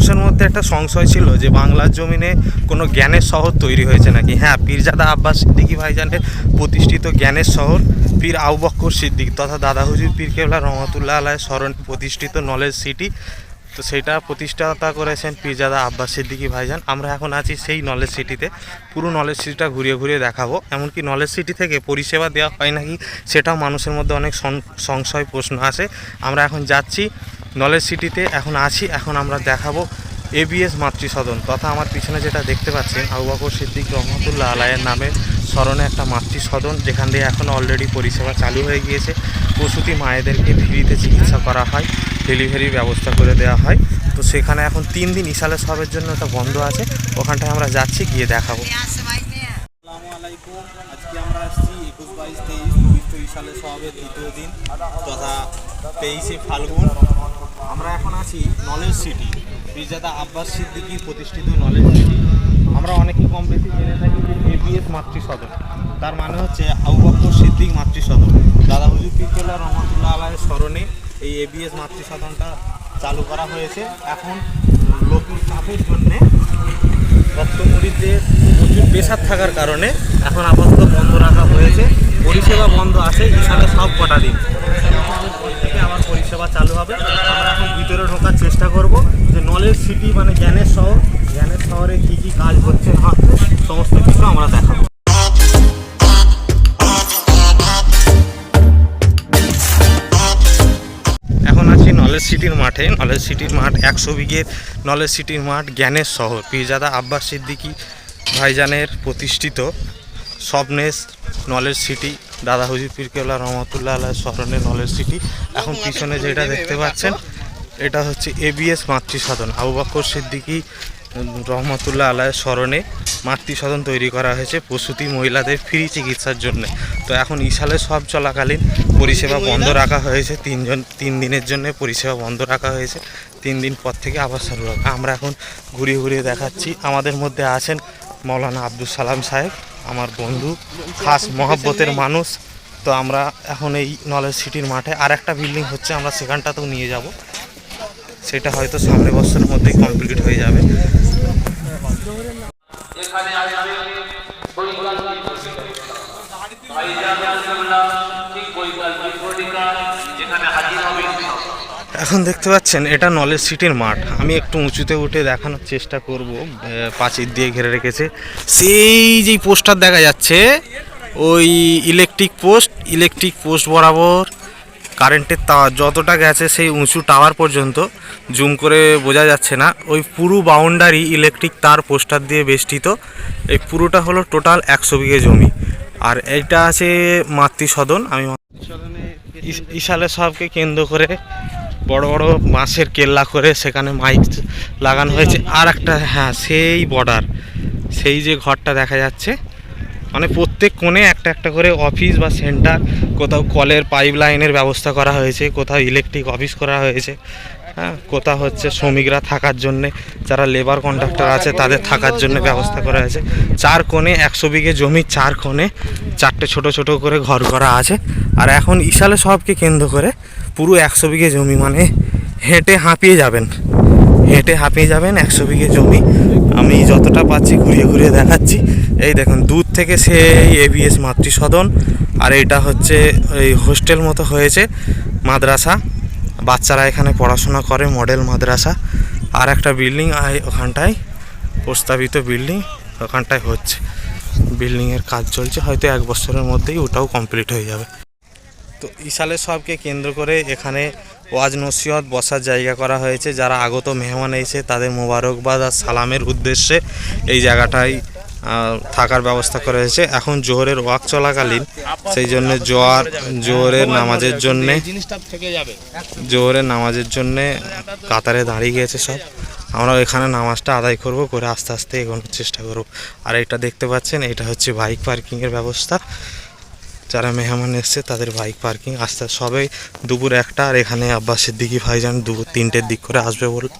মানুষের মধ্যে একটা সংশয় ছিল যে বাংলার জমিনে কোনো জ্ঞানের শহর তৈরি হয়েছে নাকি? হ্যাঁ পীরজাদা আব্বাস সিদ্দিকি ভাইজানের প্রতিষ্ঠিত জ্ঞানের শহর পীর আউ বক্কর সিদ্দিক তথা দাদা হুজুর পীর কেবলা রহমতুল্লাহ আলাহ স্মরণে প্রতিষ্ঠিত নলেজ সিটি। তো সেটা প্রতিষ্ঠাতা করেছেন পীরজাদা আব্বাস সিদ্দিকি ভাইজান। আমরা এখন আছি সেই নলেজ সিটিতে। পুরো নলেজ সিটিটা ঘুরিয়ে ঘুরিয়ে দেখাবো। এমনকি নলেজ সিটি থেকে পরিষেবা দেওয়া হয় নাকি, সেটাও মানুষের মধ্যে অনেক সংশয় প্রশ্ন আসে। আমরা এখন যাচ্ছি নলেজ সিটিতে এখন আছি, এখন আমরা দেখাবো এবিএস মাতৃসদন। তথা আমার পিছনে যেটা দেখতে পাচ্ছেন, আবু বকর সিদ্দিক রহমতুল্লাহ আলায়ের নামে স্মরণে একটা মাতৃসদন, যেখান দিয়ে এখন অলরেডি পরিষেবা চালু হয়ে গিয়েছে। প্রসূতি মায়েদেরকে ফ্রিতে চিকিৎসা করা হয় ডেলিভারির ব্যবস্থা করে দেওয়া হয়। তো সেখানে এখন তিন দিন ইসালে সবের জন্য ওটা বন্ধ আছে, ওখানটায় আমরা যাচ্ছি, গিয়ে দেখাবো। আজকে আমরা আসছি একুশ বাইশ তেইশ পবিত্র ইসালে সহাবের দ্বিতীয় দিন, তথা তেইশে ফাল্গুন। আমরা এখন আছি নলেজ সিটি পীরজাদা আব্বাস সিদ্দিকির প্রতিষ্ঠিত নলেজ সিটি আমরা অনেকেই কম বেশি জেনে থাকি যে এবিএস মাতৃসদন। তার মানে হচ্ছে আবু বকর সিদ্দিক মাতৃসদন। দাদা হুজুর পিরকেল্লা রহমতুল্লাহ আলাহের স্মরণে এই এবিএস মাতৃসদনটা চালু করা হয়েছে। এখন লোকের চাপের জন্যে রক্তমরিচদের প্রচুর প্রেশার থাকার কারণে এখন আপাতত বন্ধ রাখা হয়েছে। পরিষেবা বন্ধ আছে ইসালে সব কটা দিন। পরিষেবা চালু হবে। আমরা এখন ভিতরে ঢোকার চেষ্টা করব যে নলেজ সিটি মানে জ্ঞানের শহর। জ্ঞানের শহরে কী কী কাজ হচ্ছে না সমস্ত কিছু আমরা দেখাবো। নলেজ সিটির মাঠে। নলেজ সিটির মাঠ একশো বিঘের নলেজ সিটির মাঠ জ্ঞানের শহর। পীরজাদা আব্বাস সিদ্দিকী ভাইজানের প্রতিষ্ঠিত স্বপ্নেস নলেজ সিটি দাদা হুজুর পীরকেবলা রহমতুল্লাহ আল্লাহ স্মরণে নলেজ সিটি এখন পিছনে যেটা দেখতে পাচ্ছেন এটা হচ্ছে এবিএস মাতৃসদন। আবু বকর সিদ্দিকী রহমতুল্লাহ আল্লাহ স্মরণে মাতৃসদন তৈরি করা হয়েছে প্রসূতি মহিলাদের ফ্রি চিকিৎসার জন্য। তো এখন ইসালে সব চলাকালীন পরিষেবা বন্ধ রাখা হয়েছে তিনজন তিন দিনের জন্য পরিষেবা বন্ধ রাখা হয়েছে। তিন দিন পর থেকে আবার হবে। আমরা এখন ঘুরিয়ে ঘুরিয়ে দেখাচ্ছি। আমাদের মধ্যে আছেন মৌলানা আব্দুল সালাম সাহেব। আমার বন্ধু, খাস মহাব্বতের মানুষ। তো আমরা এখন এই নলেজ সিটির মাঠে আর একটা বিল্ডিং হচ্ছে, আমরা সেখানটাতেও নিয়ে যাব। সেটা হয়তো সামনে বছরের মধ্যেই কমপ্লিট হয়ে যাবে। ঠিক বৈকল্পিক ভূমিকা যেখানে হাজির হবে এখন দেখতে পাচ্ছেন এটা নলেজ সিটির মাঠ। আমি একটু উঁচুতে উঠে দেখানোর চেষ্টা করব আহ, প্রাচীর দিয়ে ঘিরে রেখেছে। সেই যেই পোস্টার দেখা যাচ্ছে ওই ইলেকট্রিক পোস্ট ইলেকট্রিক পোস্ট বরাবর কারেন্টের টাওয়ার যতটা গেছে সেই উঁচু টাওয়ার পর্যন্ত জুম করে বোঝা যাচ্ছে না। ওই পুরো বাউন্ডারি ইলেকট্রিক তার পোস্টার দিয়ে বেষ্টিত। এই পুরোটা হলো টোটাল একশো বিঘে জমি। আর এইটা আছে মাতৃসদন আমি ইস- ইশালে সাহেবকে কেন্দ্র করে বড় বড় মাছের কেল্লা করে সেখানে মাইক লাগানো হয়েছে। আর একটা হ্যাঁ সেই বর্ডার সেই যে ঘরটা দেখা যাচ্ছে মানে প্রত্যেক কোণে একটা একটা করে অফিস বা সেন্টার কোথাও কলের পাইপ লাইনের ব্যবস্থা করা হয়েছে, কোথাও ইলেকট্রিক অফিস করা হয়েছে। হ্যাঁ কোথাও হচ্ছে শ্রমিকরা থাকার জন্যে, যারা লেবার কন্ট্রাক্টর আছে, তাদের থাকার জন্য ব্যবস্থা করা হয়েছে। চার কোণে, একশো বিঘে জমি, চার কোণে চারটে ছোট ছোট করে ঘর করা আছে। আর এখন ইশালে সবকে কেন্দ্র করে পুরো একশো বিঘে জমি মানে হেঁটে হাঁপিয়ে যাবেন। হেঁটে হাঁপিয়ে যাবেন একশো বিঘে জমি। আমি যতটা পাচ্ছি ঘুরিয়ে ঘুরিয়ে দেখাচ্ছি। এই দেখুন, দূর থেকে সেই এবিএস মাতৃসদন, আর এটা হচ্ছে এই হোস্টেল মতো হয়েছে মাদ্রাসা। বাচ্চারা এখানে পড়াশোনা করে, মডেল মাদ্রাসা। আর একটা বিল্ডিং ওখানটায়, প্রস্তাবিত বিল্ডিং ওখানটায় হচ্ছে। বিল্ডিংয়ের কাজ চলছে, হয়তো এক বছরের মধ্যেই ওটাও কমপ্লিট হয়ে যাবে। তো ইসালে সবকে কেন্দ্র করে এখানে ওয়াজ নসিহত বসার জায়গা করা হয়েছে। যারা আগত মেহমান এসে তাদের মোবারকবাদ আর সালামের উদ্দেশ্যে এই জায়গাটায় থাকার ব্যবস্থা করা হয়েছে। এখন জোহরের ওয়াক চলাকালীন, সেই জন্য জোয়ার, জোহরের নামাজের জন্যে, জোহরের নামাজের জন্যে কাতারে দাঁড়িয়ে গিয়েছে সব। আমরা এখানে নামাজটা আদায় করব, করে আস্তে আস্তে এগোনোর চেষ্টা করব। আর এটা দেখতে পাচ্ছেন, এটা হচ্ছে বাইক পার্কিংয়ের ব্যবস্থা। যারা মেহমান এসছে, তাদের বাইক পার্কিং আস্তে সবাই দুপুর একটা, আর এখানে আব্বাস সিদ্দিকি ভাইজান দুপুর তিনটের দিক করে আসবে বলল